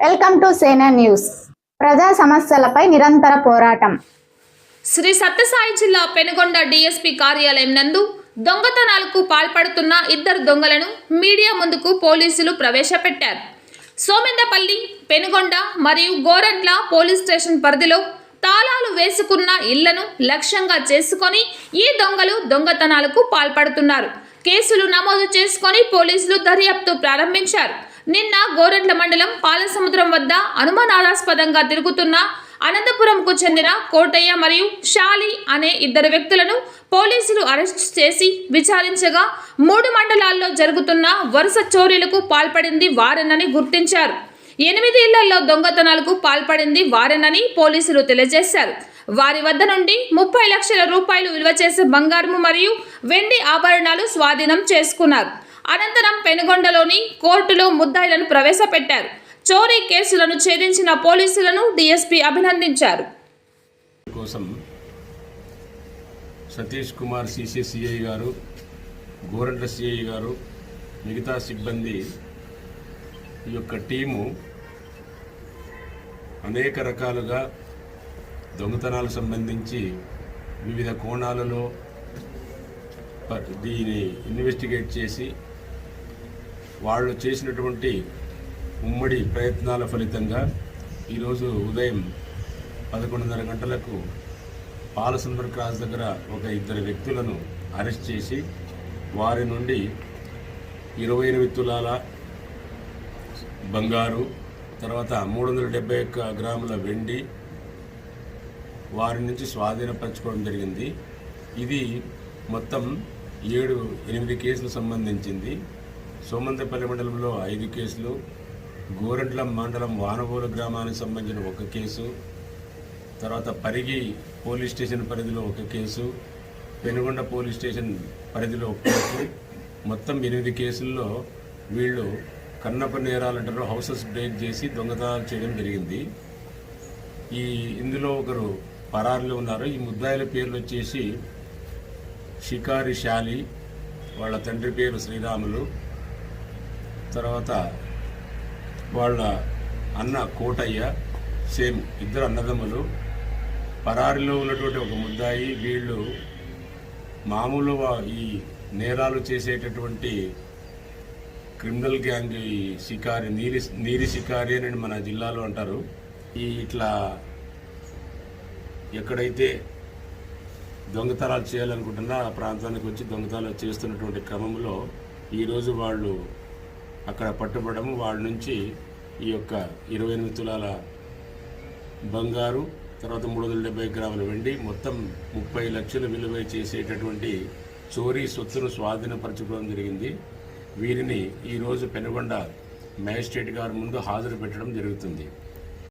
Welcome to సేనా news. ప్రజా సమస్యలపై నిరంతర పోరాటం. శ్రీ సత్యసాయి జిల్లా పెనుగొండ డిఎస్పి కార్యాలయం నందు దొంగతనాలకు పాల్పడుతున్న ఇద్దరు దొంగలను మీడియా ముందుకు పోలీసులు ప్రవేశపెట్టారు. సోమెందపల్లి పెనుగొండ మరియు గోరంట్ల పోలీస్ స్టేషన్ పరిధిలో తాళాలు వేసుకున్న ఇళ్ళను లక్ష్యంగా చేసుకొని ఈ దొంగలు దొంగతనాలకు పాల్పడుతున్నారు. కేసులు నమోదు చేసుకొని పోలీసులు దర్యాప్తు ప్రారంభించారు. నిన్న గోరంట్ల మండలం పాలసముద్రం వద్ద అనుమానాస్పదంగా తిరుగుతున్న అనంతపురంకు చెందిన కోటయ్య మరియు షాలి అనే ఇద్దరు వ్యక్తులను పోలీసులు అరెస్ట్ చేసి విచారించగా మూడు మండలాల్లో జరుగుతున్న వరుస చోరీలకు పాల్పడింది వారేనని గుర్తించారు. ఎనిమిది ఇళ్ళలో దొంగతనాలకు పాల్పడింది వారేనని పోలీసులు తెలియజేశారు. వారి వద్ద నుండి ముప్పై లక్షల రూపాయలు విలువ చేసే బంగారము మరియు వెండి ఆభరణాలు స్వాధీనం చేసుకున్నారు. అనంతరం పెనుగొండలోని కోర్టులో ముద్దాయిలను ప్రవేశపెట్టారు. చోరీ కేసులను ఛేదించిన పోలీసులను డీఎస్పీ అభినందించారు. కోసం సతీష్ కుమార్ సిసిసిఐ గారు గోరంట్ల సిఐ గారు మిగతా సిబ్బంది ఈ యొక్క టీము అనేక రకాలుగా దొంగతనాలకు సంబంధించి వివిధ కోణాలలో దీన్ని ఇన్వెస్టిగేట్ చేసి వాళ్ళు చేసినటువంటి ఉమ్మడి ప్రయత్నాల ఫలితంగా ఈరోజు ఉదయం పదకొండున్నర గంటలకు పాలసుందర్ క్రాస్ దగ్గర ఒక ఇద్దరు వ్యక్తులను అరెస్ట్ చేసి వారి నుండి ఇరవై ఎనిమిది తులాల బంగారు తర్వాత మూడు వందల డెబ్బై ఒక్క గ్రాముల వెండి వారి నుంచి స్వాధీనపరచుకోవడం జరిగింది. ఇది మొత్తం ఏడు ఎనిమిది కేసులు సంబంధించింది. సోమంతపల్లి మండలంలో ఐదు కేసులు గోరంట్ల మండలం వానగోలు గ్రామానికి సంబంధించిన ఒక కేసు తర్వాత పరిగి పోలీస్ స్టేషన్ పరిధిలో ఒక కేసు పెనుగొండ పోలీస్ స్టేషన్ పరిధిలో ఒక కేసు. మొత్తం ఎనిమిది కేసుల్లో వీళ్ళు కన్నప నేరాలంటారు హౌసెస్ బ్రేక్ చేసి దొంగతనాలు చేయడం జరిగింది. ఈ ఇందులో ఒకరు పరారులో ఉన్నారు. ఈ ముద్దాయిల పేర్లు వచ్చేసి షికారి శాలి వాళ్ళ తండ్రి పేరు శ్రీరాములు. తర్వాత వాళ్ళ అన్న కోటయ్య సేమ్ ఇద్దరు అన్నదమ్ములు. పరారిలో ఉన్నటువంటి ఒక ముద్దాయి వీళ్ళు మామూలు ఈ నేరాలు చేసేటటువంటి క్రిమినల్ గ్యాంగ్ ఈ షికారి నీరి నీరి షికారి అని మన జిల్లాలో అంటారు. ఈ ఇట్లా ఎక్కడైతే దొంగతనాలు చేయాలనుకుంటున్నా ఆ ప్రాంతానికి వచ్చి దొంగతనాలు చేస్తున్నటువంటి క్రమంలో ఈరోజు వాళ్ళు అక్కడ పట్టుబడడం వాళ్ళ నుంచి ఈ యొక్క ఇరవై ఎనిమిది తులాల బంగారు తర్వాత మూడు వందల డెబ్బై గ్రాముల వెండి మొత్తం ముప్పై లక్షలు విలువ చేసేటటువంటి చోరీ సొత్తును స్వాధీనపరచుకోవడం జరిగింది. వీరిని ఈరోజు పెనుగొండ మ్యాజిస్ట్రేట్ గారి ముందు హాజరు పెట్టడం జరుగుతుంది.